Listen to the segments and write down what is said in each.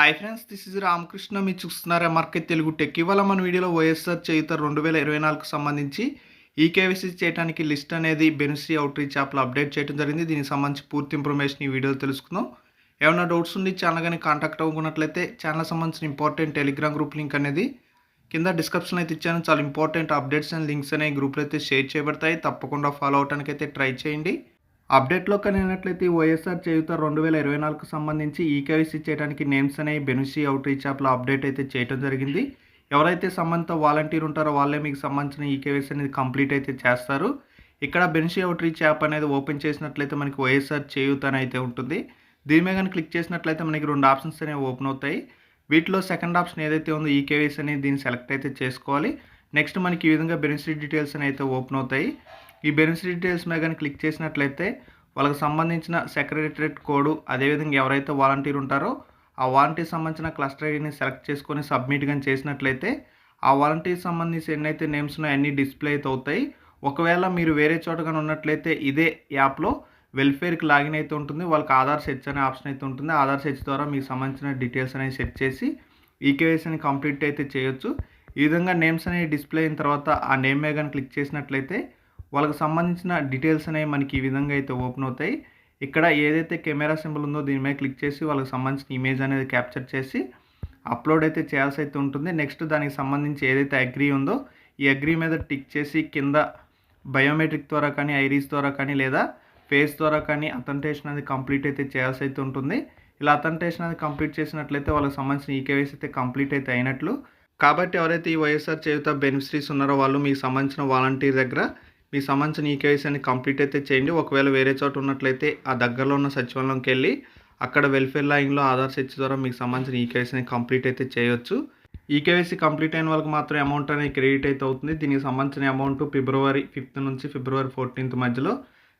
Hi friends this is Ramakrishna. మీరు చూస్తున్నారు MRK Telugu tech. ఇవాళ మన వీడియోలో వైఎస్ఆర్ చేయుత రెండు వేల ఇరవై నాలుగు సంబంధించి ఈకేవీసీ చేయడానికి లిస్ట్ అనేది బెనిఫిషరీ అవుట్రీచ్ యాప్లో అప్డేట్ చేయడం జరిగింది. దీనికి సంబంధించి పూర్తి ఇన్ఫర్మేషన్ ఈ వీడియోలో తెలుసుకుందాం. ఏమైనా డౌట్స్ ఉండి ఛానల్ కానీ కాంటాక్ట్ అవ్వకున్నట్లయితే ఛానల్ సంబంధించిన ఇంపార్టెంట్ టెలిగ్రామ్ గ్రూప్ లింక్ అనేది కింద డిస్క్రిప్షన్ అయితే ఇచ్చాను. చాలా ఇంపార్టెంట్ అప్డేట్స్ అండ్ లింక్స్ అనే గ్రూప్లో అయితే షేర్ చేయబడతాయి. తప్పకుండా ఫాలో అవడానికి అయితే ట్రై చేయండి. అప్డేట్లో కనినట్లయితే వైఎస్ఆర్ చేయుత రెండు వేల ఇరవై నాలుగుకు సంబంధించి ఈకేవైసీ చేయడానికి నేమ్స్ అనేవి బెనిఫిషరీ అవుట్ రీచ్ యాప్లో అప్డేట్ అయితే చేయడం జరిగింది. ఎవరైతే సంబంధిత వాలంటీర్ ఉంటారో వాళ్ళే మీకు సంబంధించిన ఈకేవైసీ అనేది కంప్లీట్ అయితే చేస్తారు. ఇక్కడ బెనిఫిషరీ అవుట్ రీచ్ యాప్ అనేది ఓపెన్ చేసినట్లయితే మనకి వైఎస్ఆర్ చేయుత అని అయితే ఉంటుంది. దీని మీద కానీ క్లిక్ చేసినట్లయితే మనకి రెండు ఆప్షన్స్ అనేవి ఓపెన్ అవుతాయి. వీటిలో సెకండ్ ఆప్షన్ ఏదైతే ఉందో ఈకేవైసీ అనేది దీన్ని సెలెక్ట్ అయితే చేసుకోవాలి. నెక్స్ట్ మనకి ఈ విధంగా బెనిఫిట్ డీటెయిల్స్ అని అయితే ఓపెన్ అవుతాయి. ఈ బెనిఫిట్ డీటెయిల్స్ మీద కానీ క్లిక్ చేసినట్లయితే వాళ్ళకి సంబంధించిన సెక్రటరేట్ కోడ్ అదేవిధంగా ఎవరైతే వాలంటీర్ ఉంటారో ఆ వాలంటీర్ సంబంధించిన క్లస్టర్ ఐడిని సెలెక్ట్ చేసుకొని సబ్మిట్ కానీ చేసినట్లయితే ఆ వాలంటీర్ సంబంధించి ఎన్నైతే నేమ్స్ ఉన్నాయో అన్నీ డిస్ప్లే అయితే అవుతాయి. ఒకవేళ మీరు వేరే చోట కానీ ఉన్నట్లయితే ఇదే యాప్లో వెల్ఫేర్కి లాగిన్ అయితే ఉంటుంది. వాళ్ళకి ఆధార్ సెర్చ్ అనే ఆప్షన్ అయితే ఉంటుంది. ఆధార్ సెర్చ్ ద్వారా మీకు సంబంధించిన డీటెయిల్స్ అనేవి సెట్ చేసి ఈకేవైసీని కంప్లీట్ అయితే చేయొచ్చు. ఈ విధంగా నేమ్స్ అనేవి డిస్ప్లే అయిన తర్వాత ఆ నేమ్ మీద కానీ క్లిక్ చేసినట్లయితే వాళ్ళకి సంబంధించిన డీటెయిల్స్ అనేవి మనకి ఈ విధంగా అయితే ఓపెన్ అవుతాయి. ఇక్కడ ఏదైతే కెమెరా సింబల్ ఉందో దీని మీద క్లిక్ చేసి వాళ్ళకి సంబంధించిన ఇమేజ్ అనేది క్యాప్చర్ చేసి అప్లోడ్ అయితే చేయాల్సి అయితే ఉంటుంది. నెక్స్ట్ దానికి సంబంధించి ఏదైతే అగ్రీ ఉందో ఈ అగ్రీ మీద టిక్ చేసి కింద బయోమెట్రిక్ ద్వారా కానీ ఐరీస్ ద్వారా కానీ లేదా ఫేస్ ద్వారా కానీ అథెంటేషన్ అనేది కంప్లీట్ అయితే చేయాల్సి అయితే ఉంటుంది. ఇలా అథెంటేషన్ అనేది కంప్లీట్ చేసినట్లయితే వాళ్ళకి సంబంధించిన ఈకేవైస్ అయితే కంప్లీట్ అయితే అయినట్లు. కాబట్టి ఎవరైతే ఈ వైఎస్ఆర్ చేయుత బెనిఫిషరీస్ ఉన్నారో వాళ్ళు మీకు సంబంధించిన వాలంటీర్ దగ్గర మీకు సంబంధించిన ఈ కేవైసీ అని కంప్లీట్ అయితే చేయండి. ఒకవేళ వేరే చోట ఉన్నట్లయితే ఆ దగ్గరలో ఉన్న సచివాలయంకి వెళ్ళి అక్కడ వెల్ఫేర్ లైన్లో ఆధార్ సెర్చ్ ద్వారా మీకు సంబంధించిన ఈ ఈకేవైసీని కంప్లీట్ అయితే చేయొచ్చు. ఈకేవైసీ కంప్లీట్ అయిన వాళ్ళకి మాత్రం అమౌంట్ అనేది క్రెడిట్ అయితే అవుతుంది. దీనికి సంబంధించిన అమౌంట్ ఫిబ్రవరి ఫిఫ్త్ నుంచి ఫిబ్రవరి ఫోర్టీన్త్ మధ్యలో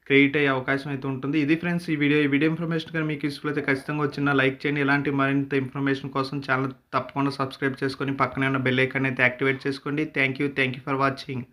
క్రెడిట్ అయ్యే అవకాశం అయితే ఉంటుంది. ఇది ఫ్రెండ్స్ ఈ వీడియో. ఈ వీడియో ఇన్ఫర్మేషన్ కానీ మీకు యూస్ఫుల్ అయితే ఖచ్చితంగా వచ్చిన లైక్ చేయండి. ఇలాంటి మరింత ఇన్ఫర్మేషన్ కోసం ఛానల్ తప్పకుండా సబ్స్క్రైబ్ చేసుకొని పక్కనే ఉన్న బెల్ ఐకాన్ అయితే యాక్టివేట్ చేసుకోండి. Thank you thank you for watching.